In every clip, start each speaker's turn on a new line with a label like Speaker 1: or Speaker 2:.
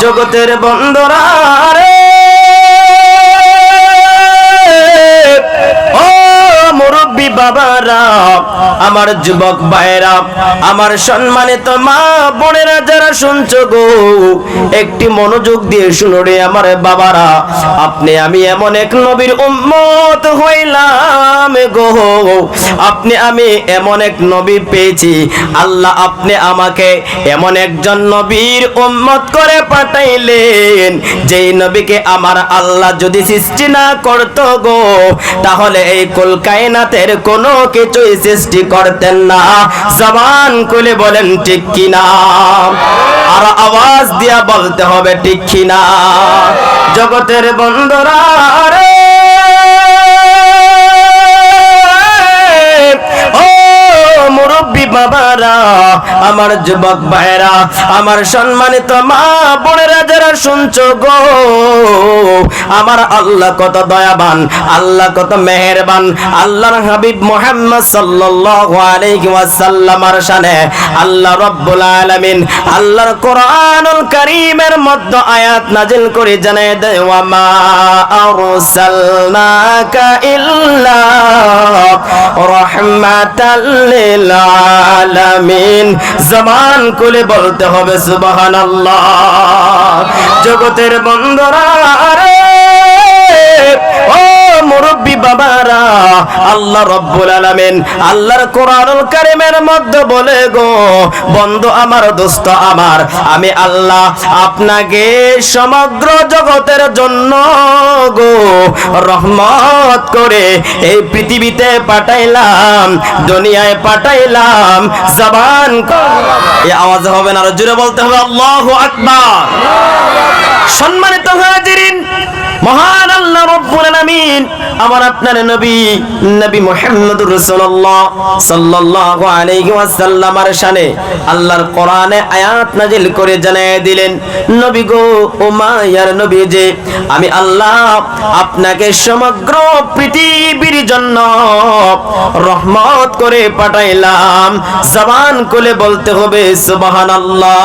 Speaker 1: জগতের বন্ধরা রে ও মুরব্বী বাবারা আমার যুবক ভাইরা আমার সম্মানিত মা বোনেরা যারা শুনছো গো, একটি মনোযোগ দিয়ে শুনো রে আমার বাবারা। আপনি আমি এমন এক নবীর উম্মত হইলাম গো। আপনি আমি এমন এক নবী পেয়েছি। আল্লাহ আপনি আমাকে এমন একজন নবীর উম্মত করে পাঠাইলেন, যেই নবীকে আমার আল্লাহ যদি সৃষ্টি না করতো গো, তাহলে এই কুল কায়নাতের কোনো কিছুই সৃষ্টি করতেন না। জবান খুলে বলেন, ঠিক কিনা? আর আওয়াজ দিয়া বলতে হবে, ঠিক কিনা? জগতের বন্ধরা বাবারা, আমার যুবক ভাইরা আমার সম্মানিত মা বোনেরা যারা শুনছো গো, আমার আল্লাহ কত দয়াবান, আল্লাহ কত আল্লাহর হাবিব মোহাম্মদ সাল্লাল্লাহু আলাইহি শানে, আল্লাহ আলামিন আল্লাহর কোরআনুল কারীমের মধ্যে আয়াত নাজিল করে জানায় দেয়, ওয়া মা আরসালনাকা ইল্লা রাহমাতাল লিল আলামিন জবান খুলে বলতে হবে সুবহানাল্লাহ। জগতের বন্ধরা ও মুরব্বী বাবারা, আল্লাহ রব্বুল আলামিন আল্লাহর কোরআনুল কারীমের মধ্যে বলে গো, বন্ধু আমার, দোস্ত আমার, আমি আল্লাহ আপনাকে সমগ্র জগতের জন্য গো রহমত করে এই পৃথিবীতে পাঠাইলাম, দুনিয়ায় পাঠাইলাম, জবান এই আওয়াজ হবে না, আরও জোরে বলতে হবে, আল্লাহু আকবার। সম্মানিত হাজিরিন মহান আল্লাহ রব্বুল আলামিন, আমার আপনার নবী নবী মুহাম্মদুর রাসূলুল্লাহ সাল্লাল্লাহু আলাইহি ওয়াসাল্লামের শানে আল্লাহর কোরআনে আয়াত নাজিল করে জানিয়ে দিলেন, নবী গো ও মায়ার নবী যে আমি আল্লাহ আপনাকে সমগ্র পৃথিবীর জন্য রহমত করে পাঠাইলাম। জবান কোলে বলতে হবে, সুবহানাল্লাহ।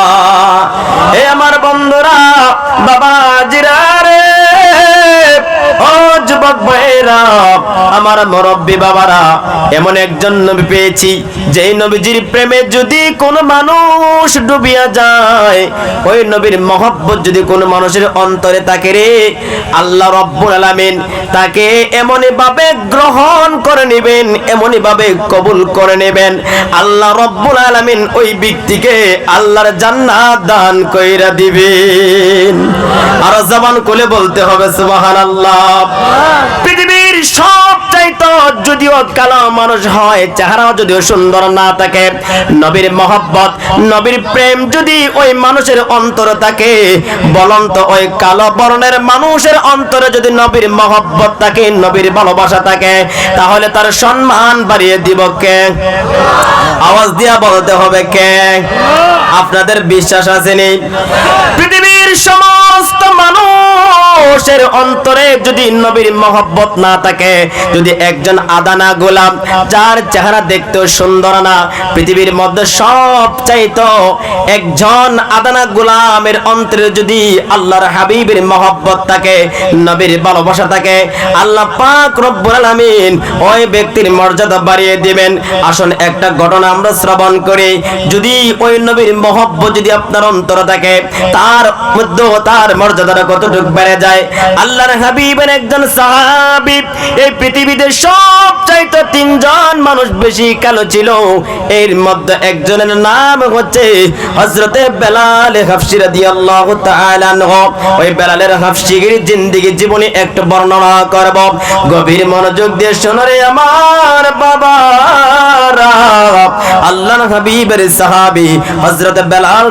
Speaker 1: এ আমার বন্ধুরা বাবা জিরারে আমার মুরব্বী বাবারা, এমন একজন নবী পেয়েছি, যেই নবীজির প্রেমে যদি কোনো মানুষ ডুবিয়া যায়, ওই নবীর মহব্বত যদি কোনো মানুষের অন্তরে থাকে রে, আল্লাহ রব্বুল আলামিন তাকে এমনই ভাবে গ্রহণ করে নেবেন এমনই ভাবে কবুল করে নেবেন। আল্লাহ রব্বুল আলামিন ওই ব্যক্তিকে আল্লাহর জান্নাত দান কইরা দিবেন। আর জবান খুলে বলতে হবে, সুবহানাল্লাহ। পৃথিবীর সব চাইতো যদিও কালো মানুষ হয়, চেহারা যদিও সুন্দর না থাকে, নবীর মহব্বত, নবীর প্রেম যদি ওই মানুষের অন্তরে থাকে ওই কালো বর্ণের মানুষের অন্তরে যদি নবীর মহব্বত থাকে, নবীর ভালোবাসা থাকে, তাহলে তার সম্মান বাড়িয়ে দিব কে? আওয়াজ দিয়া বলতে হবে কে? আপনাদের বিশ্বাস আছে নেই সমস্ত মানুষের অন্তরে যদি নবীর মহব্বত না থাকে, যদি একজন আদানা গোলাম, যার চেহারা দেখতেও সুন্দর না, পৃথিবীর মধ্যে সব একজন আদানা গোলামের অন্তরে যদি আল্লাহর হাবিবের মহব্বত থাকে, নবীর ভালোবাসা থাকে, আল্লাহ পাক রব্বুল ওই ব্যক্তির মর্যাদা বাড়িয়ে দিবেন। আসুন একটা ঘটনা আমরা শ্রবণ করি। যদি ওই নবীর মহব্বত যদি আপনার অন্তরে থাকে, তার মধ্যে তার মর্যাদাটা কতটুকু বেড়ে যায়? আল্লাহর হাবিবের একজন সাহাবী, এই পৃথিবীতে সব চাইতো তিনজন মানুষ বেশি কালো ছিল। এর মধ্যে একজনের নাম হচ্ছে হযরতে বেলাল হাফসি রাদিয়াল্লাহু তাআলা ওই বেলালের জীবনী একটু বর্ণনা করব। গভীর মনোযোগ দিয়ে শোনো রে আমার বাবারা। আল্লাহর হাবিবের বেলাল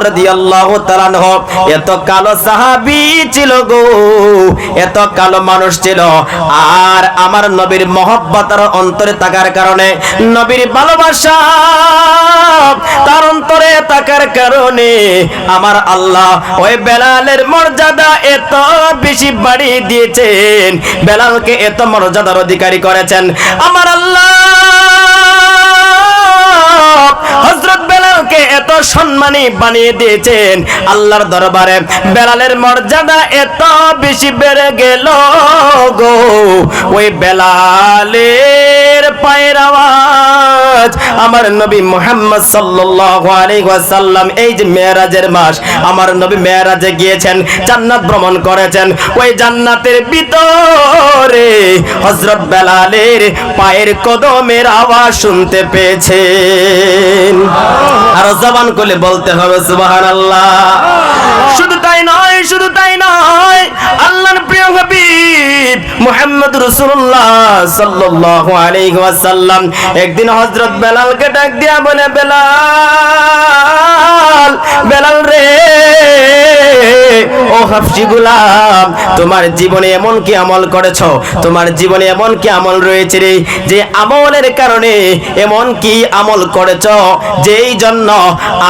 Speaker 1: এত কালো সাহাবী ছিল গো। এত কালো মানুষ ছিল। আর আমার নবীর মহব্বতার অন্তরে থাকার কারণে নবীর ভালোবাসা তার অন্তরে থাকার কারণে আমার আল্লাহ ওই বেলালের মর্যাদা এত বেশি বাড়িয়ে দিয়েছেন। বেলালকে এত মর্যাদার অধিকারী করেছেন। আমার আল্লাহ বেলাল বেলালকে এত সম্মানী বানিয়ে দিয়েছেন। আল্লাহর দরবারে বেলালের মর্যাদা এত বেশি বেড়ে গেল গো। ওই বেলালের পায়ের আওয়াজ আমার নবী মুহাম্মদ সাল্লাল্লাহু এই যে মেরাজের মাস, আমার নবী মেরাজে গিয়েছেন, জান্নাত ভ্রমণ করেছেন। ওই জান্নাতের ভিতরে হযরত বেলালের পায়ের কদমের আওয়াজ শুনতে পেয়েছেন। আর জবান করে বলতে হবে, সুবহানাল্লাহ। শুধু তাই নয়, শুধু তাই নয়, আল্লাহর প্রিয় হাবিব মুহাম্মদ রাসূলুল্লাহ সাল্লাল্লাহু আলাইহি ওয়াসাল্লাম একদিন হযরত বেলালকে ডাক দিয়া বলে, বেলাল বেলাল রে, ও হাফসি গোলাম, তোমার জীবনে এমন কি আমল করেছ? তোমার জীবনে এমন কি আমল রয়েছে রে, যে আমলের কারণে এমন কি আমল করেছ? যেই জন্য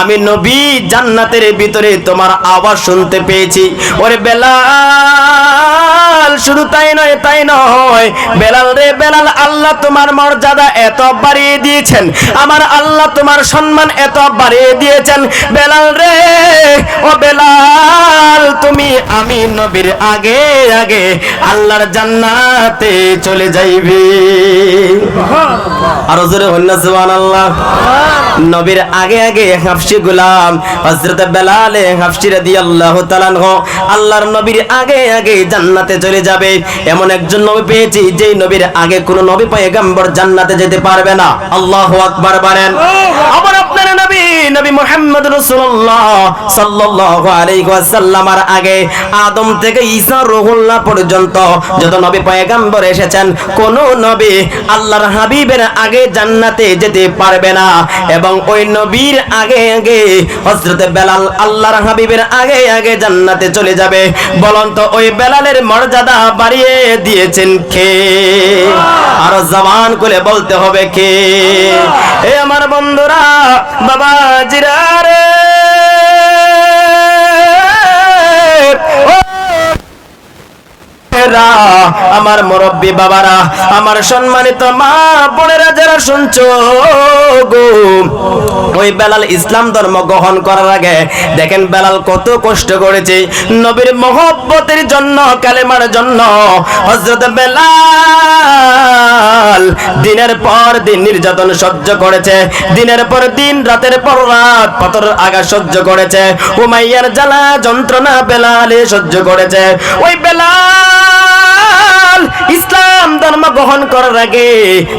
Speaker 1: আমি নবী জান্নাতের ভিতরে তোমার আওয়াজ শুনতে পেয়েছি। ওরে বেলাল, শুধু তাই নয় তাই নয়। বেলাল রে, বেলাল, আল্লাহ তোমার মর্যাদা এত বাড়িয়ে দিয়েছেন। আমার আল্লাহ তোমার সম্মান এত বাড়িয়ে দিয়েছেন। বেলাল রে ও বেলাল তুমি আমি নবীর আগে আগে আল্লাহর জান্নাতে চলে যাইবে। আরও জোরে হন্না সুবহানাল্লাহ। নবীর আগে আগে হাফসি গোলাম হযরত বেলাল হাফসি রাদিয়াল্লাহু তাআলা আল্লাহর নবীর আগে আগে জান্নাতে চলে যাবে। এমন একজন নবী পেয়েছি যেই নবীর আগে কোনো নবী পয়গম্বর জান্নাতে যেতে পারবে না। আল্লাহু আকবার বলেন। আবার আপনার নবী নবী আগে আদম থেকে ঈসা পর্যন্ত যত নবী এসেছেন, কোন নবী আল্লাহর হাবিবের আগে জান্নাতে যেতে পারবে না। এবং ওই নবীর আগে আগে, হযরতে বেলাল আল্লাহর হাবিবের আগে আগে জান্নাতে চলে যাবে। বলুন তো ওই বেলালের মর্যাদা বাড়িয়ে দিয়েছেন কে? আর জবান খুলে বলতে হবে কে? এ আমার বন্ধুরা বাবা জিরারে। ও আমার মুরব্বী বাবারা, আমার সম্মানিত মা বোনেরা যারা শুনছো গো, ওই বেলাল ইসলাম ধর্ম গ্রহণ করার আগে দেখেন বেলাল কত কষ্ট করেছে। নবীর মহব্বতের জন্য, কালেমার জন্য হযরত বেলাল দিনের পর দিন নির্যাতন সহ্য করেছে। দিনের পর দিন, রাতের পর রাত পাথর আগা সহ্য করেছে। উমাইয়ার জ্বালা যন্ত্রণা বেলালে সহ্য করেছে। ওই বেলাল ইসলাম ধর্ম গ্রহণ করার আগে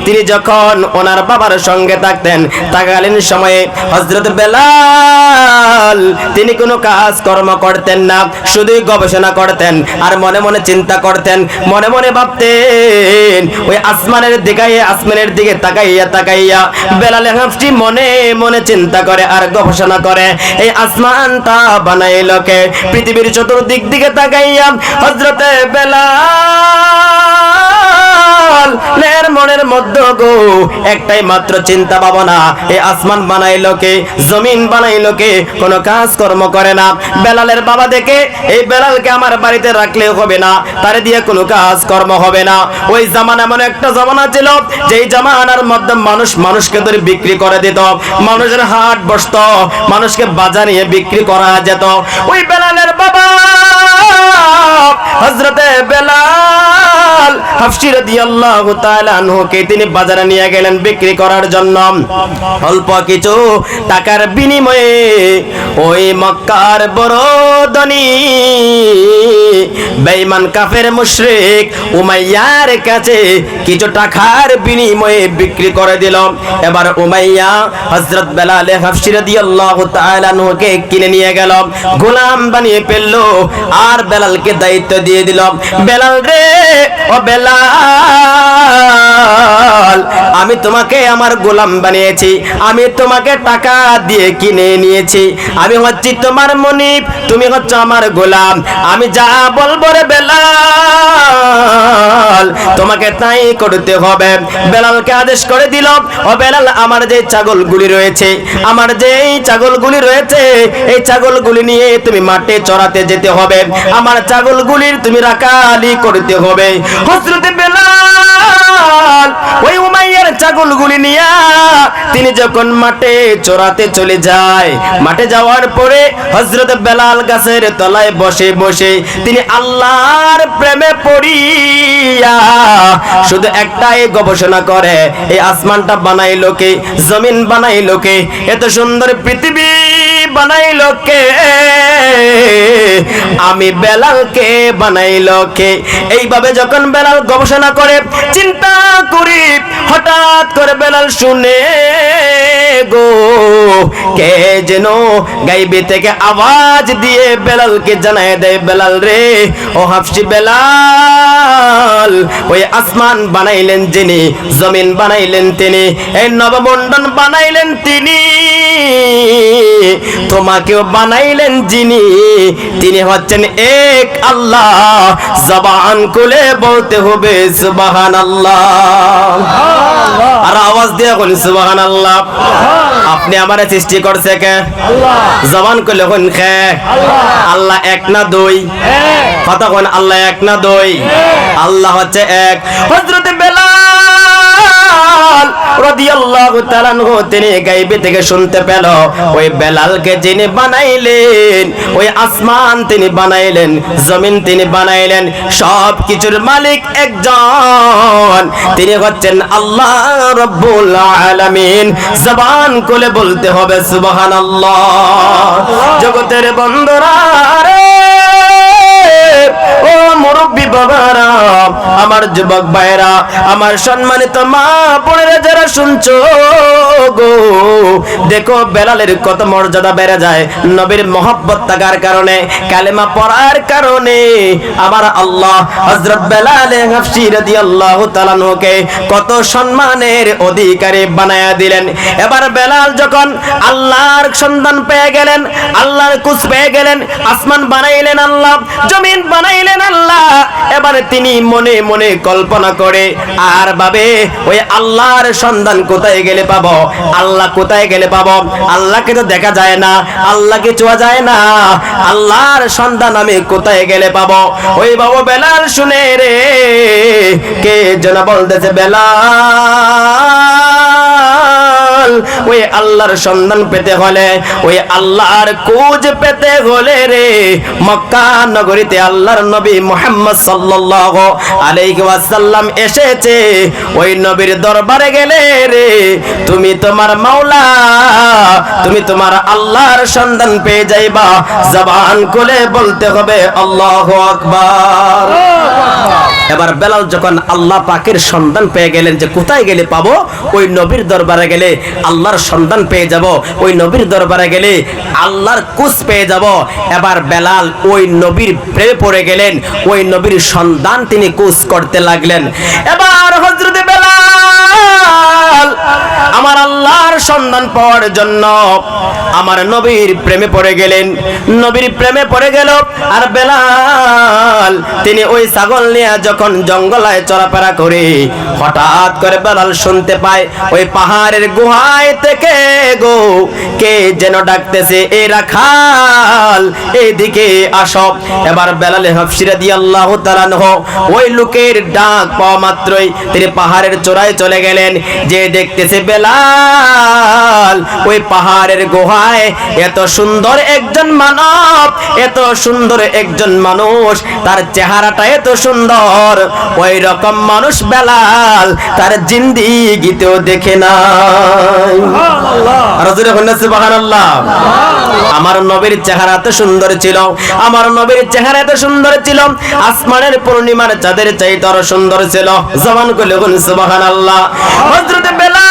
Speaker 1: তিনি যখন ওনার বাবার সঙ্গে থাকতেন থাকালীন সময়ে হজরত বেলাল, তিনি কোনো কাজ কর্ম করতেন না, শুধুই গবেষণা করতেন আর মনে মনে চিন্তা করতেন, মনে মনে ভাবতেন, ওই আসমানের আসমানের দিকে তাকাইয়া তাকাইয়া বেলাল হাফটি মনে মনে চিন্তা করে আর গবেষণা করে। এই আসমানটা বানাইল কে? পৃথিবীর চতুর্দিক দিকে তাকাইয়া হজরতে বেলাল লের মনের মধ্যে গো, একটাই মাত্র চিন্তা ভাবনা এই আসমান বানাইলো কে, জমিন বানাইলো কে, কোনো কাজ করে না। বেলালের বাবা দেখে, এই বেলালকে আমার বাড়িতে রাখলে হবে না, তারে দিয়ে কোনো হবে না। ওই জামানা এমন একটা জামানা ছিল, যেই জামানার মধ্যে মানুষ মানুষকে ধরে বিক্রি করে দিত, মানুষের হাট বসত, মানুষকে বিক্রি করা যেত। ওই বেলালের বাবা হজরতে হাফসি রাদিয়াল্লাহু তাআলা আনহুকে তিনি বাজারে নিয়ে গেলেন বিক্রি করার জন্য। অল্প কিছু টাকার বিনিময়ে ওই মক্কার বড় ধনী, বেঈমান কাফের মুশরিক উমাইয়ার কাছে কিছু টাকার বিনিময়ে বিক্রি করে দিল। এবার উমাইয়া হযরত বেলাল হাফসি রাদিয়াল্লাহু তাআলা আনহুকে কিনে নিয়ে গেল। গোলাম বানিয়ে ফেলল আর বেলালকে দায়িত্ব দিয়ে দিল। বেলাল রে ও বেলাল, আমি তোমাকে আমার গোলাম বানিয়েছি। আমি তোমাকে টাকা দিয়ে কিনে নিয়েছি। আমি হচ্ছি তোমার মনিব, তুমি হচ্ছে আমার গোলাম। আমি যা বলব রে বেলাল, তোমাকে তাই করতে হবে। বেলালকে আদেশ করে দিল, ও বেলাল, আমার যে ছাগলগুলি রয়েছে, আমার যে ছাগলগুলি রয়েছে, এই ছাগলগুলি নিয়ে তুমি মাঠে চড়াতে যেতে হবে। আমার ছাগলগুলির তুমি রাখালি করতে হবে। হজরত বেলাল ওই উমাইয়ার ছাগলগুলি নিয়া তিনি যখন মাঠে চড়াতে চলে যায়, মাঠে যাওয়ার পরে হজরত বেলাল গাছের তলায় বসে বসে তিনি আল্লাহর প্রেমে পড়িয়া শুধু একটাই গবেষণা করে, এই আসমানটা বানাইলো কে, জমিন বানাইলো কে, এত সুন্দর পৃথিবী বানাইলো কে, আমি বেলালকে বানাইলো কে। এইভাবে যখন বেলাল গবেষণা করে, চিন্তা করি হঠাৎ করে বেলাল শুনে গো, কে যেন গাইবে থেকে আওয়াজ দিয়ে বেলালকে জানায় দেয়, বেলাল রে, ও হাফসি বেলাল, ওই আসমান বানাইলেন যিনি, জমিন বানাইলেন তিনি, এই নবমণ্ডন বানাইলেন তিনি, তোমাকেও বানাইলেন যিনি, তিনি হচ্ছেন এক আল্লাহ, জবান খুলে বলতে হবে সুবাহান আল্লাহ আর আওয়াজ দিয়ে বলি সুবাহান আল্লাহ আপনি আমারে সৃষ্টি করছে কে? জবান কইলে কোন খে। আল্লাহ। এক না দুই। কথা কোন আল্লাহ এক না দুই। আল্লাহ হচ্ছে এক। হজরতে বেলাল রাদিয়াল্লাহু তাআলা আনহু, তিনি গায়বে থেকে শুনতে পেল। ওই বেলালকে যিনি বানাইলেন, ওই আসমান তিনি বানাইলেন, জমিন তিনি বানাইলেন সব কিছুর মালিক একজন। তিনি হচ্ছেন আল্লাহ রব্বুল আলামিন। জবান খুলে বলতে হবে, সুবহানাল্লাহ। জগতের বন্ধুরা রে, ও মুরব্বী বাবারা, আমার যুবক ভাইরা আমার সম্মানিত মা বোনেরা যারা শুনছো গো, দেখো বেলালের কত মর্যাদা বেড়ে যায়। নবীর মহব্বত থাকার কারণে, কালেমা পড়ার কারণে আমার আল্লাহ কত সম্মানের অধিকারী বানায়া দিলেন। এবার বেলাল যখন আল্লাহর সন্ধান পেয়ে গেলেন, আল্লাহর কুছ পেয়ে গেলেন, আসমান বানাইলেন আল্লাহ, জমিন বানাইলেন আল্লাহ, এবারে তিনি মনে মনে কল্পনা করে, আর ভাবে ওই আল্লাহর সন্ধান কোথায় গেলে পাব? আল্লাহ কোথায় গেলে পাবো? আল্লাহকে তো দেখা যায় না। আল্লাহকে চোয়া যায় না। আল্লাহর সন্ধান আমি কোথায় গেলে পাব? ওই বাবু বেলাল শুনে রে, কে যেন বলতেছে বেলাল ওই আল্লাহর সন্ধান পেতে হলে, ওই আল্লাহর কুজ পেতে হলে রে, মক্কা নগরীতে আল্লাহর নবী মুহাম্মদ সাল্লাল্লাহু আলাইহি ওয়াসাল্লাম এসেছে। ওই নবীর দরবারে গেলে রে, তুমি তোমার মাওলা, তুমি তোমার আল্লাহর সন্ধান পেয়ে যাইবা। জবান খুলে বলতে হবে, আল্লাহু আকবার। এবার বেলাল যখন আল্লাহ পাকের সন্ধান পেয়ে গেলেন যে কোথায় গেলে পাবো, ওই নবীর দরবারে গেলে আল্লাহর সন্ধান পেয়ে যাব, ওই নবীর দরবারে গেলে আল্লাহর কুচ পেয়ে যাব। এবার বেলাল ওই নবীর প্রেমে পড়ে গেলেন, ওই নবীর সন্ধান তিনি কুচ করতে লাগলেন। এবার হজরত বেলাল আমার আল্লাহর সন্ধান পাওয়ার জন্য আমার নবীর প্রেমে পড়ে গেলেন। নবীর প্রেমে পড়ে গেল আর বেলাল, তিনি ওই ছাগল নিয়ে যখন জঙ্গলায় চলাফেরা করে হঠাৎ করে বেলাল শুনতে পায়, ওই পাহাড়ের গুহায় থেকে গো, কে যেন ডাকতেছে, এ রাখাল এইদিকে আসো। এবার বেলালে হফসিরা দিয়ে আল্লাহ তালানহ ওই লোকের ডাক পাওয়া মাত্রই তিনি পাহাড়ের চূড়ায় চলে গেলেন। যে দেখতেছে বেলাল। ওই পাহাড়ের গুহায় এত সুন্দর একজন মানব এত সুন্দর একজন মানুষ তার চেহারাটা এত সুন্দর। ওই রকম মানুষ বেলাল তার জিন্দিগিতেও দেখে না আমার নবীর চেহারা এত সুন্দর ছিল আমার নবীর চেহারা এত সুন্দর ছিল আসমানের পূর্ণিমার চাঁদের চাইতে আরও সুন্দর ছিল। জবান করলে হযরত বেলাল রাদিয়াল্লাহু তাআলা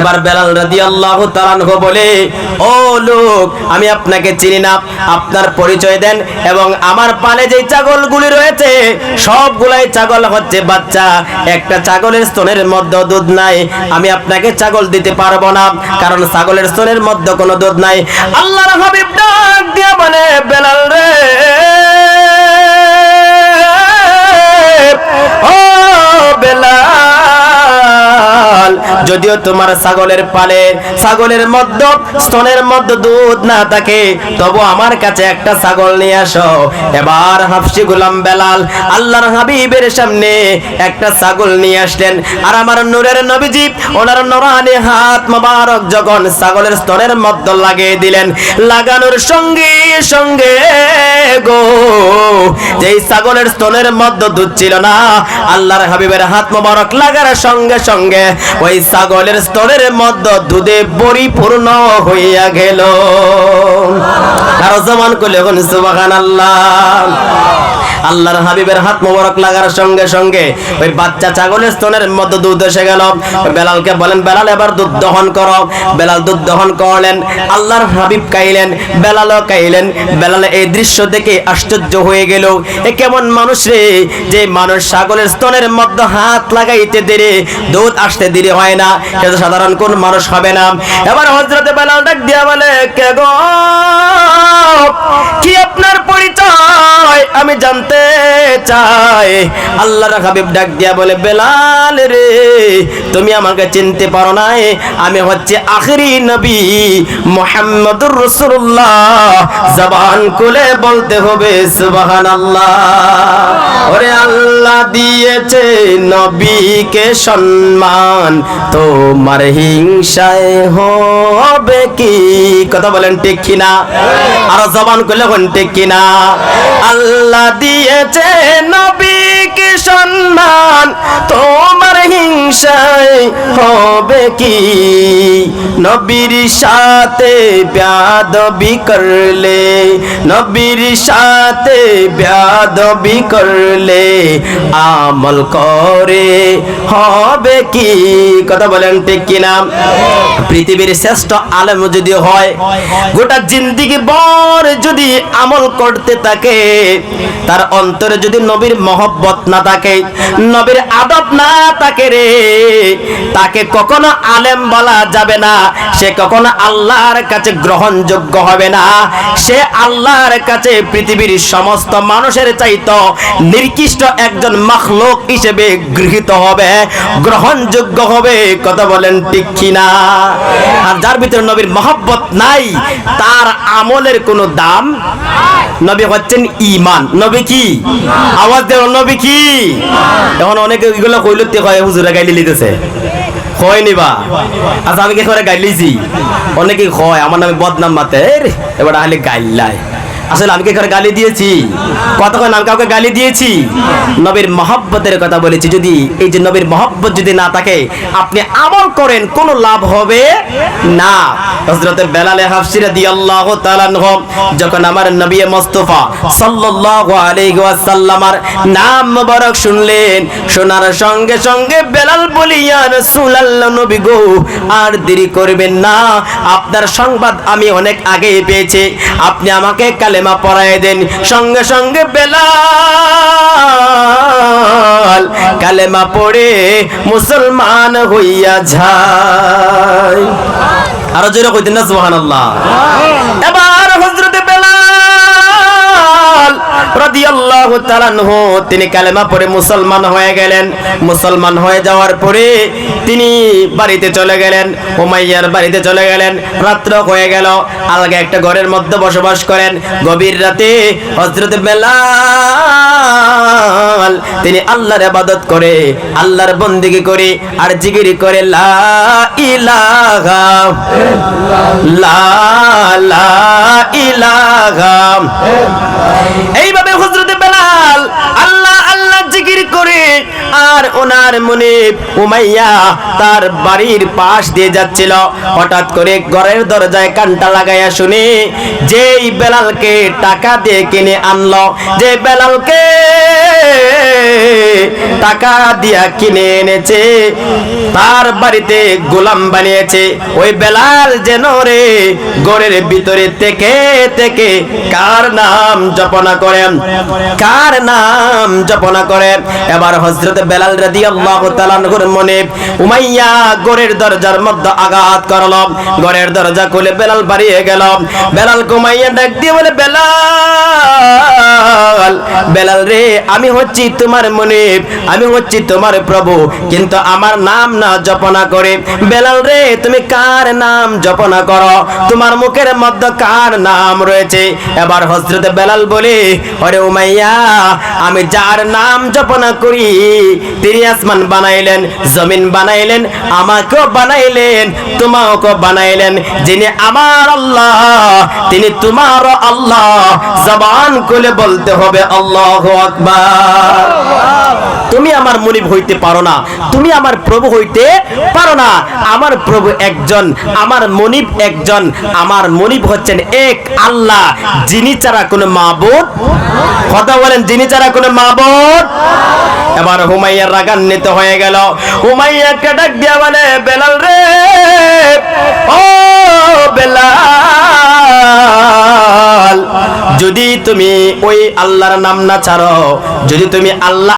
Speaker 1: এবার বেলাল রাদিয়াল্লাহু তাআলা বলে, ও লোক, আমি আপনাকে চিনি না, আপনার পরিচয় দেন এবং আমার পালে যে ছাগলগুলি রয়েছে, সবগুলাই ছাগল হচ্ছে বাচ্চা। একটা ছাগলের স্তনের মধ্যে দুধ নাই, আমি আপনাকে ছাগল দিতে পারব না, কারণ ছাগলের স্তনের মধ্যে কোনো দুধ নাই। আল্লাহর হাবিব ডাক দিয়া বলে, বেলাল রে, ও বেলাল যদিও তোমার ছাগলের পালে, ছাগলের মধ্যে, স্তনের মধ্যে দুধ না থাকে, তবু আমার কাছে একটা ছাগল নিয়ে আসো। এবার হাফসি গোলাম বেলাল আল্লাহর হাবিবের সামনে একটা ছাগল নিয়ে আসলেন। আর আমার নূরের নবীজি, ওনার নরানি হাত মোবারক যখন ছাগলের স্তনের মধ্যে লাগিয়ে দিলেন, লাগানোর সঙ্গে সঙ্গে গো, যেই ছাগলের স্তনের মধ্যে দুধ ছিল না, আল্লাহর হাবিবের হাত মোবারক লাগার সঙ্গে সঙ্গে ওই ছাগলের স্তরের মধ্যে দুধে পরিপূর্ণ হইয়া গেল। কারও জমান করলে এখন সুবাহান আল্লাহ আল্লাহর হাবিবের হাত মোবারক লাগার সঙ্গে সঙ্গে ওই বাচ্চা ছাগলের স্তনের মধ্যে দুধ এসে গেল। বেলালকে বলেন, বেলাল, এবার দুধ দহন করো। বেলাল দুধ দহন করলেন, আল্লাহর হাবিব কাইলেন, বেলালও কাইলেন। বেলাল এই দৃশ্য দেখে আশ্চর্য হয়ে গেল। এ কেমন মানুষ রে, যে মানুষ ছাগলের স্তনের মধ্যে হাত লাগাইতে দেরি, দুধ আসতে দেরি হয় না। তো সাধারণ কোন মানুষ হবে না। এবার হজরতে বেলাল ডাক দিয়া বলে, কে গো? কি আপনার পরিচয়? আমি জানতে চাই আল্লাহর হাবিব ডাক দিয়া বলে, বেলাল রে, তুমি আমাকে চিনতে পারো নাই। আমি হচ্ছে আখরি নবী মোহাম্মদুর রসুল্লাহ জবান খুলে বলতে হবে সুবাহান আল্লাহ ওরে আল্লাহ দিয়েছে নবীকে সম্মান। তোমার হিংসায় হবে কি? কথা বলেন ঠিক কিনা? আর জবান করলে কোন ঠিক কিনা? আল্লাহ দিয়েছে নবীকে সম্মান, তোমার হিংসায় হবে কি? নবীর সাথে ব্যাদবি করলে, নবীর সাথে ব্যাদবি করলে আমল করে হবে কি? কথা বলেন ঠিক কিনা? পৃথিবীর শ্রেষ্ঠ আলেম যদি হয়, গোটা জিন্দিগি বর যদি আমল করতে থাকে, তার অন্তরে যদি নবীর মহব্বত না থাকে, নবীর আদব না থাকে রে, তাকে কখনো আলেম বলা যাবে না, সে কখনো আল্লাহর কাছে গ্রহণযোগ্য হবে না। সে আল্লাহর কাছে পৃথিবীর সমস্ত মানুষের চাইতো নির্দিষ্ট একজন মখলুক হিসেবে গৃহীত হবে, গ্রহণযোগ্য হবে, কথা বলেন ঠিক কিনা? আর যার ভিতরে নবীর মহব্বত নাই, তার আমলের কোনো দাম? নবী হচ্ছেন ইমান নবী কি আওয়াজ দেওয়ার নবী কি? এখন অনেকে এগুলো কইলতে কয়, হুজুরা গাইলি লিতেছে কয় নিবা? আচ্ছা আমি কি করে গাইলিছি অনেকে কয়, আমার নামে বদনাম মাতে এবার আহলে গাইলাই আসলে আমি কি করে গালি দিয়েছি? কতক্ষণ আমি কাউকে গালি দিয়েছি? নবীর মহব্বতের কথা বলেছি, যদি এই যে নবীর মহব্বত যদি না থাকে, আপনি আমল করেন, কোনো লাভ হবে না। হযরতে বেলালে হাফসি রাদিয়াল্লাহু তাআলা আনহু, যখন আমার নবী মুস্তাফা সাল্লাল্লাহু আলাইহি ওয়াসাল্লামার নাম মোবারক শুনলেন, শোনার সঙ্গে সঙ্গে বেলাল বলি, ইয়া রাসূলুল্লাহ নবী গো, আর দেরি করবেন না। আপনার সংবাদ আমি অনেক আগে পেয়েছি। আপনি আমাকে কালেমা পড়ায় দেন। সঙ্গে সঙ্গে বেলাল কালেমা পড়ে মুসলমান হইয়া যায়। আরও জোরে কইতেন না, সুবহানাল্লাহ। এবার রাদিয়াল্লাহু তাআলা আনহু, তিনি কালেমা পড়ে মুসলমান হয়ে গেলেন। মুসলমান হয়ে যাওয়ার পরে তিনি বাড়িতে চলে গেলেন। উমাইয়ার বাড়িতে চলে গেলেন। রাত্র হয়ে গেল। আলাদা একটা ঘরের মধ্যে বসবাস করেন। গভীর রাতে হযরত বেলাল তিনি আল্লাহর আবাদত করে, আল্লাহর বন্দিগি করে আর জিগিরি করে এইভাবে হযরত বেলাল আল্লাহ আল্লাহ জিকির করে আর ওনার মুনিব উমাইয়া তার বাড়ির পাশ দিয়ে যাচ্ছিল। হঠাৎ করে ঘরের দরজায় কানটা লাগাইয়া শুনে, যেই বেলালকে টাকা দিয়ে কিনে আনলো, যে বেলালকে টাকা দিয়া কিনে এনেছে, তার বাড়িতে গোলাম বানিয়েছে। ওই বেলাল যেন রে গড়ের ভিতরে থেকে থেকে কার নাম জপনা করেন? কার নাম জপনা করেন? এবার হজরত বেলাল রাদি আল্লাহ তালানহুর মনে, উমাইয়া গড়ের দরজার মধ্যে আঘাত করল গড়ের দরজা খুলে বেলাল বাড়িয়ে গেল। বেলাল কুমাইয়া ডাক দিয়ে বলে, বেলাল বেলাল রে, আমি হচ্ছি তোমার মনিব আমি হচ্ছি তোমার প্রভু, কিন্তু আমার নাম না জপনা করে। বেলাল রে, তুমি কার নাম জপনা করো? তোমার মুখের মধ্যে কার নাম রয়েছে? এবার হজরত বেলাল বলে, ওরে উমাইয়া, আমি যার নাম জপনা করি তিনি আসমান বানাইলেন, জমিন বানাইলেন, আমাকেও বানাইলেন, তোমাকেও বানাইলেন। যিনি আমার আল্লাহ, তিনি তোমারও আল্লাহ। জবান খুলে বলতে হবে, আল্লাহ আকবার। তুমি আমার মনিব হইতে পারো না, তুমি আমার প্রভু হইতে পারো না। আমার প্রভু একজন, আমার মনিব একজন, আমার মনিব হচ্ছেন এক আল্লাহ, যিনি ছাড়া কোনো মাবুদ, কথা বলেন, যিনি ছাড়া কোনো মাবুদ। এবার হুমাইয়া রাগান্বিত হয়ে গেল। উমাইয়াকে ডাক দিয়া বলে, বেলাল রে, ও বেলাল, যদি তুমি ওই আল্লাহর নাম না ছাড়ো, যদি তুমি আল্লাহ